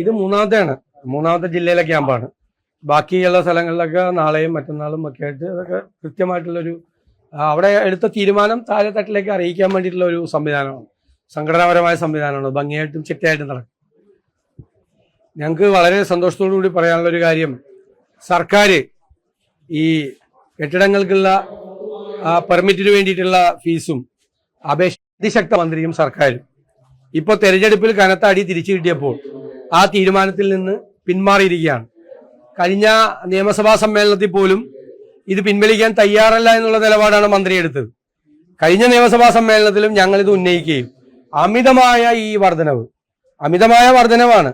ഇത് മൂന്നാമത്തെയാണ്. മൂന്നാമത്തെ ജില്ലയിലെ ക്യാമ്പാണ്. ബാക്കിയുള്ള സ്ഥലങ്ങളിലൊക്കെ നാളെയും മറ്റന്നാളും ഒക്കെ ആയിട്ട് അതൊക്കെ കൃത്യമായിട്ടുള്ളൊരു അവിടെ എടുത്ത തീരുമാനം താഴെ തട്ടിലേക്ക് അറിയിക്കാൻ വേണ്ടിയിട്ടുള്ള ഒരു സംവിധാനമാണ്. സംഘടനാപരമായ സംവിധാനമാണ്. ഭംഗിയായിട്ടും ചിട്ടയായിട്ടും നടക്കും. ഞങ്ങൾക്ക് വളരെ സന്തോഷത്തോടു കൂടി പറയാനുള്ള ഒരു കാര്യം സർക്കാർ ഈ കെട്ടിടങ്ങൾക്കുള്ള പെർമിറ്റിന് വേണ്ടിയിട്ടുള്ള ഫീസും അപേക്ഷ അതിശക്ത മന്ത്രിയും സർക്കാരും. ഇപ്പോൾ തെരഞ്ഞെടുപ്പിൽ കനത്ത അടി തിരിച്ചു കിട്ടിയപ്പോൾ ആ തീരുമാനത്തിൽ നിന്ന് പിന്മാറിയിരിക്കുകയാണ്. കഴിഞ്ഞ നിയമസഭാ സമ്മേളനത്തിൽ പോലും ഇത് പിൻവലിക്കാൻ തയ്യാറല്ല എന്നുള്ള നിലപാടാണ് മന്ത്രി എടുത്തത്. കഴിഞ്ഞ നിയമസഭാ സമ്മേളനത്തിലും ഞങ്ങൾ ഇത് ഉന്നയിക്കുകയും അമിതമായ ഈ വർധനവ് അമിതമായ വർധനവാണ്.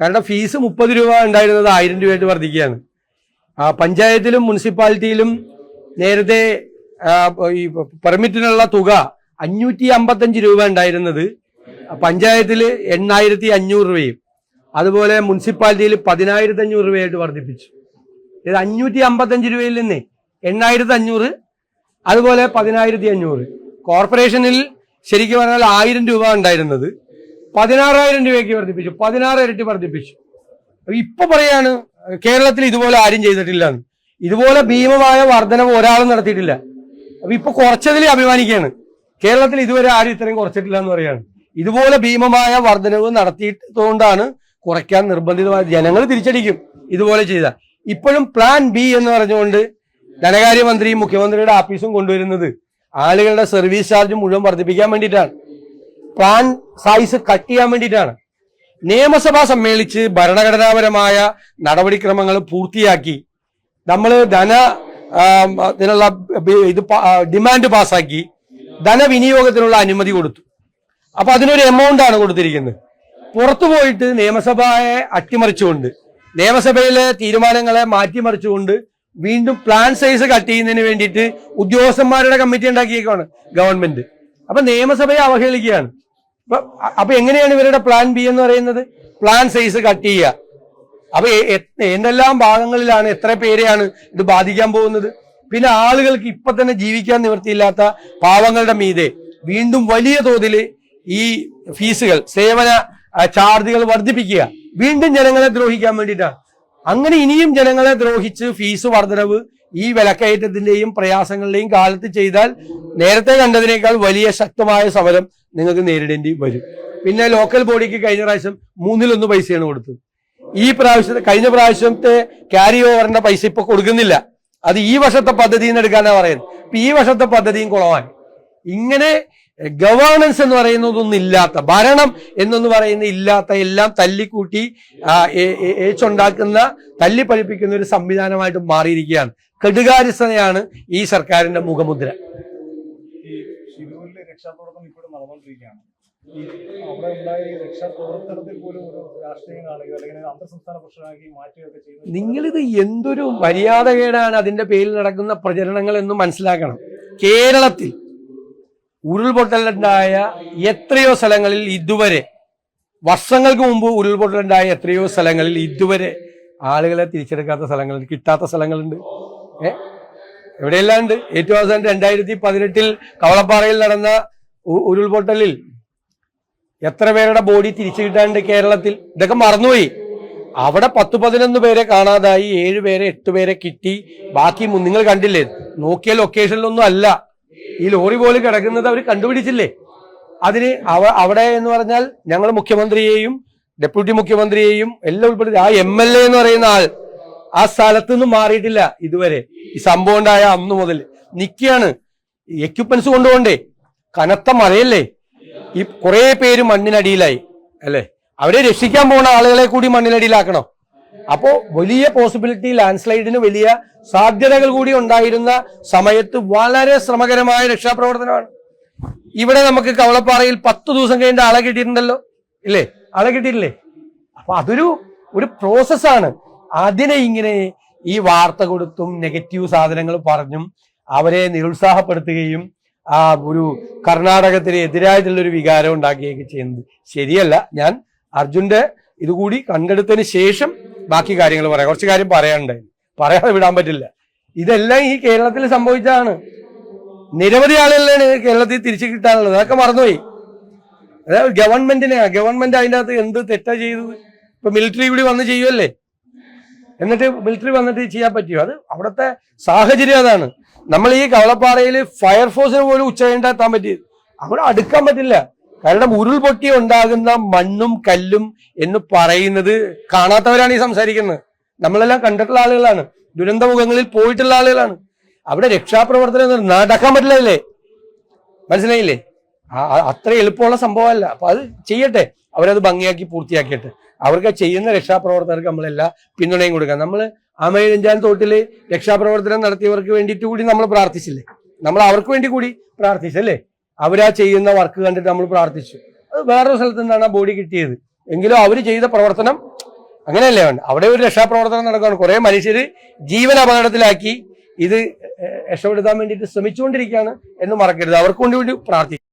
കാരണം ഫീസ് മുപ്പത് രൂപ ഉണ്ടായിരുന്നത് ആയിരം രൂപയായിട്ട് വർദ്ധിക്കുകയാണ്. പഞ്ചായത്തിലും മുനിസിപ്പാലിറ്റിയിലും നേരത്തെ ഈ പെർമിറ്റിനുള്ള തുക അഞ്ഞൂറ്റി അമ്പത്തഞ്ച് രൂപ ഉണ്ടായിരുന്നത് പഞ്ചായത്തിൽ എണ്ണായിരത്തി അഞ്ഞൂറ് രൂപയും അതുപോലെ മുനിസിപ്പാലിറ്റിയിൽ പതിനായിരത്തി അഞ്ഞൂറ് രൂപയായിട്ട് വർദ്ധിപ്പിച്ചു. ഇത് അഞ്ഞൂറ്റി അമ്പത്തഞ്ച് രൂപയിൽ നിന്ന് എണ്ണായിരത്തി അഞ്ഞൂറ് അതുപോലെ പതിനായിരത്തി അഞ്ഞൂറ് കോർപ്പറേഷനിൽ ശരിക്കും പറഞ്ഞാൽ ആയിരം രൂപ ഉണ്ടായിരുന്നത്. പതിനാറായിരം രൂപയ്ക്ക് വർദ്ധിപ്പിച്ചു പതിനാറ് ഇരട്ടി വർദ്ധിപ്പിച്ചു. ഇപ്പൊ പറയാണ് കേരളത്തിൽ ഇതുപോലെ ആരും ചെയ്തിട്ടില്ല എന്ന് ഇതുപോലെ ഭീമമായ വർധനവ് ഒരാളും നടത്തിയിട്ടില്ല. അപ്പൊ ഇപ്പൊ കുറച്ചതിൽ അഭിമാനിക്കുകയാണ്. കേരളത്തിൽ ഇതുവരെ ആരും ഇത്രയും കുറച്ചിട്ടില്ല എന്ന് പറയാണ്. ഇതുപോലെ ഭീമമായ വർധനവ് നടത്തിയിട്ടുകൊണ്ടാണ് കുറയ്ക്കാൻ നിർബന്ധിതമായ ജനങ്ങൾ തിരിച്ചടിക്കും ഇതുപോലെ ചെയ്ത ഇപ്പോഴും പ്ലാൻ ബി എന്ന് പറഞ്ഞുകൊണ്ട് ധനകാര്യമന്ത്രിയും മുഖ്യമന്ത്രിയുടെ ആഫീസും കൊണ്ടുവരുന്നത് ആളുകളുടെ സർവീസ് ചാർജ് മുഴുവൻ വർദ്ധിപ്പിക്കാൻ വേണ്ടിയിട്ടാണ്. പ്ലാൻ സൈസ് കട്ട് ചെയ്യാൻ വേണ്ടിയിട്ടാണ്. നിയമസഭ സമ്മേളിച്ച് ഭരണഘടനാപരമായ നടപടിക്രമങ്ങൾ പൂർത്തിയാക്കി നമ്മൾ ധന ഇതിനുള്ള ഇത് ഡിമാൻഡ് പാസ്സാക്കി ധനവിനിയോഗത്തിനുള്ള അനുമതി കൊടുത്തു. അപ്പൊ അതിനൊരു എമൗണ്ട് ആണ് കൊടുത്തിരിക്കുന്നത്. പുറത്തു പോയിട്ട് നിയമസഭയെ അട്ടിമറിച്ചുകൊണ്ട് നിയമസഭയിലെ തീരുമാനങ്ങളെ മാറ്റിമറിച്ചുകൊണ്ട് വീണ്ടും പ്ലാൻ സൈസ് കട്ട് ചെയ്യുന്നതിന് വേണ്ടിയിട്ട് ഉദ്യോഗസ്ഥന്മാരുടെ കമ്മിറ്റി ഉണ്ടാക്കിയേക്കാണ് ഗവൺമെന്റ് അപ്പൊ നിയമസഭയെ അവഹേളിക്കുകയാണ്. അപ്പൊ എങ്ങനെയാണ് ഇവരുടെ പ്ലാൻ ബി എന്ന് പറയുന്നത്? പ്ലാൻ സൈസ് കട്ട് ചെയ്യുക. അപ്പൊ എന്തെല്ലാം ഭാഗങ്ങളിലാണ് എത്ര പേരെയാണ് ഇത് ബാധിക്കാൻ പോകുന്നത്? പിന്നെ ആളുകൾക്ക് ഇപ്പൊ തന്നെ ജീവിക്കാൻ നിവൃത്തിയില്ലാത്ത പാവങ്ങളുടെ മീതെ വീണ്ടും വലിയ തോതിൽ ഈ ഫീസുകൾ സേവന ചാർജുകൾ വർദ്ധിപ്പിക്കുക. വീണ്ടും ജനങ്ങളെ ദ്രോഹിക്കാൻ വേണ്ടിയിട്ടാണ് അങ്ങനെ ഇനിയും ജനങ്ങളെ ദ്രോഹിച്ച് ഫീസ് വർധനവ് ഈ വിലക്കയറ്റത്തിന്റെയും പ്രയാസങ്ങളുടെയും കാലത്ത് ചെയ്താൽ നേരത്തെ കണ്ടതിനേക്കാൾ വലിയ ശക്തമായ സമരം നിങ്ങൾക്ക് നേരിടേണ്ടി വരും. പിന്നെ ലോക്കൽ ബോഡിക്ക് കഴിഞ്ഞ പ്രാവശ്യം മൂന്നിലൊന്ന് പൈസയാണ് കൊടുത്തത്. ഈ പ്രാവശ്യത്തെ കഴിഞ്ഞ പ്രാവശ്യത്തെ ക്യാരി ഓവറിന്റെ പൈസ ഇപ്പൊ കൊടുക്കുന്നില്ല. അത് ഈ വർഷത്തെ പദ്ധതിയിൽ നിന്ന് എടുക്കാനാ പറയുന്നത്. ഈ വർഷത്തെ പദ്ധതിയും കുളവാൻ ഇങ്ങനെ ഗവേണൻസ് എന്ന് പറയുന്നതൊന്നും ഇല്ലാത്ത ഭരണം എന്നൊന്ന് പറയുന്ന ഇല്ലാത്ത എല്ലാം തല്ലിക്കൂട്ടി ഏച്ചുണ്ടാക്കുന്ന തല്ലി പഠിപ്പിക്കുന്ന ഏച്ചുണ്ടാക്കുന്ന തല്ലിപ്പഴിപ്പിക്കുന്ന ഒരു സംവിധാനമായിട്ട് മാറിയിരിക്കുകയാണ്. കെടുകാര്യസ്ഥതയാണ് ഈ സർക്കാരിന്റെ മുഖമുദ്ര. ഈ ശിരൂരിലെ രക്ഷാപ്രവർത്തനം ഇപ്പോഴും നടന്നുകൊണ്ടിരിക്കുകയാണ്. ഈ അവിടെ ഉണ്ടായ ഈ രക്ഷാപ്രവർത്തനത്തിൽ പോലും ഒരു രാഷ്ട്രീയം കാണുകയോ അല്ലെങ്കിൽ പ്രശ്നമാക്കി മാറ്റുകയൊക്കെ ചെയ്യുന്നത് നിങ്ങളിത് എന്തൊരു മര്യാദകേടാണ് അതിന്റെ പേരിൽ നടക്കുന്ന പ്രചരണങ്ങൾ എന്ന് മനസ്സിലാക്കണം. കേരളത്തിൽ ഉരുൾപൊട്ടലുണ്ടായ എത്രയോ സ്ഥലങ്ങളിൽ ഇതുവരെ വർഷങ്ങൾക്ക് മുമ്പ് ഉരുൾപൊട്ടലുണ്ടായ എത്രയോ സ്ഥലങ്ങളിൽ ഇതുവരെ ആളുകളെ തിരിച്ചെടുക്കാത്ത സ്ഥലങ്ങളുണ്ട് കിട്ടാത്ത സ്ഥലങ്ങളുണ്ട്. ഏ? എവിടെയെല്ലാം ഉണ്ട് ഏറ്റവും അവസാനം രണ്ടായിരത്തി പതിനെട്ടിൽ കവളപ്പാറയിൽ നടന്ന ഉരുൾപൊട്ടലിൽ എത്ര പേരുടെ ബോഡി തിരിച്ചു കിട്ടാനുണ്ട് കേരളത്തിൽ? ഇതൊക്കെ മറന്നുപോയി. അവിടെ പത്ത് പതിനൊന്ന് പേരെ കാണാതായി ഏഴ് പേരെ എട്ട് പേരെ കിട്ടി. ബാക്കി നിങ്ങൾ കണ്ടില്ലേ? നോക്കിയ ലൊക്കേഷനിലൊന്നും അല്ല. ഈ ലോറി പോലും കിടക്കുന്നത് അവർ കണ്ടുപിടിച്ചില്ലേ? അതിന് അവ അവിടെ എന്ന് പറഞ്ഞാൽ ഞങ്ങൾ മുഖ്യമന്ത്രിയെയും ഡെപ്യൂട്ടി മുഖ്യമന്ത്രിയെയും എല്ലാം ഉൾപ്പെടുത്തി. ആ എം എൽ എ എന്ന് പറയുന്ന ആൾ ആ സ്ഥലത്തു നിന്നും മാറിയിട്ടില്ല ഇതുവരെ. ഈ സംഭവം ഉണ്ടായ അന്ന് മുതൽ. നിൽക്കുകയാണ് എക്യുപ്മെന്റ്സ് കൊണ്ടുപോകണ്ടേ? കനത്ത മഴയല്ലേ? ഈ കുറെ പേര് മണ്ണിനടിയിലായി. അല്ലേ? അവരെ രക്ഷിക്കാൻ പോകുന്ന ആളുകളെ കൂടി മണ്ണിനടിയിലാക്കണം. അപ്പോ വലിയ പോസിബിലിറ്റി ലാൻഡ് സ്ലൈഡിന് വലിയ സാധ്യതകൾ കൂടി ഉണ്ടായിരുന്ന സമയത്ത് വളരെ ശ്രമകരമായ രക്ഷാപ്രവർത്തനമാണ്. ഇവിടെ നമുക്ക് കവളപ്പാറയിൽ പത്ത് ദിവസം കഴിഞ്ഞിട്ട് ആളെ കിട്ടിയിട്ടുണ്ടല്ലോ. ഇല്ലേ? ആളെ കിട്ടിയിട്ടില്ലേ? അപ്പൊ അതൊരു ഒരു പ്രോസസ്സാണ് അതിനെ ഇങ്ങനെ ഈ വാർത്ത കൊടുത്തും നെഗറ്റീവ് സാധനങ്ങൾ പറഞ്ഞും അവരെ നിരുത്സാഹപ്പെടുത്തുകയും ആ ഒരു കർണാടകത്തിന് എതിരായിട്ടുള്ളൊരു വികാരം ഉണ്ടാക്കുകയൊക്കെ ചെയ്യുന്നത് ശരിയല്ല. ഞാൻ അർജുന്റെ ഇതുകൂടി കണ്ടെടുത്തതിന് ശേഷം ബാക്കി കാര്യങ്ങൾ പറയാം. കുറച്ച് കാര്യം പറയാനുണ്ടായി പറയാതെ വിടാൻ പറ്റില്ല. ഇതെല്ലാം ഈ കേരളത്തിൽ സംഭവിച്ചതാണ്. നിരവധി ആളുകളാണ് കേരളത്തിൽ തിരിച്ചു കിട്ടാനുള്ളത്. അതൊക്കെ മറന്നുപോയി. അതായത് ഗവൺമെന്റിനെ ഗവൺമെന്റ് അതിന്റെ അകത്ത് എന്ത് തെറ്റാ ചെയ്തത് ഇപ്പൊ മിലിറ്ററി കൂടി വന്ന് ചെയ്യുമല്ലേ എന്നിട്ട് മിലിറ്ററി വന്നിട്ട് ചെയ്യാൻ പറ്റിയോ? അത് അവിടുത്തെ സാഹചര്യം അതാണ്. നമ്മൾ ഈ കവളപ്പാറയിൽ ഫയർഫോഴ്സിന് പോലും ഉച്ച കഴിഞ്ഞിട്ട് എത്താൻ പറ്റിയത്. അവിടെ അടുക്കാൻ പറ്റില്ല. കാരണം ഉരുൾപൊട്ടി ഉണ്ടാകുന്ന മണ്ണും കല്ലും എന്ന് പറയുന്നത് കാണാത്തവരാണ് ഈ സംസാരിക്കുന്നത്. നമ്മളെല്ലാം കണ്ടിട്ടുള്ള ആളുകളാണ്. ദുരന്തമുഖങ്ങളിൽ പോയിട്ടുള്ള ആളുകളാണ്. അവിടെ രക്ഷാപ്രവർത്തനം നടക്കാൻ പറ്റില്ലല്ലേ? മനസ്സിലായില്ലേ? അത്ര എളുപ്പമുള്ള സംഭവമല്ല. അപ്പൊ അത് ചെയ്യട്ടെ. അവരത് ഭംഗിയാക്കി പൂർത്തിയാക്കിയിട്ട്. അവർക്ക് ചെയ്യുന്ന രക്ഷാപ്രവർത്തകർക്ക് നമ്മളെല്ലാ പിന്തുണയും കൊടുക്കാം. നമ്മൾ അമയിഴഞ്ചാൻ തോട്ടിൽ രക്ഷാപ്രവർത്തനം നടത്തിയവർക്ക് വേണ്ടിയിട്ട് കൂടി നമ്മൾ പ്രാർത്ഥിച്ചില്ലേ? നമ്മൾ അവർക്ക് വേണ്ടി കൂടി പ്രാർത്ഥിച്ചല്ലേ? അവരാ ചെയ്യുന്ന വർക്ക് കണ്ടിട്ട് നമ്മൾ പ്രാർത്ഥിച്ചു. അത് വേറൊരു സ്ഥലത്ത് നിന്നാണ് ആ ബോഡി കിട്ടിയത്. എങ്കിലും അവർ ചെയ്ത പ്രവർത്തനം അങ്ങനെയല്ലേ വേണ്ട അവിടെ ഒരു രക്ഷാപ്രവർത്തനം നടക്കുകയാണ്. കുറെ മനുഷ്യർ ജീവൻ അപകടത്തിലാക്കി ഇത് രക്ഷപ്പെടുത്താൻ വേണ്ടിയിട്ട് ശ്രമിച്ചുകൊണ്ടിരിക്കുകയാണ് എന്ന് മറക്കരുത്. അവർക്ക് വേണ്ടി വേണ്ടി പ്രാർത്ഥിക്കും.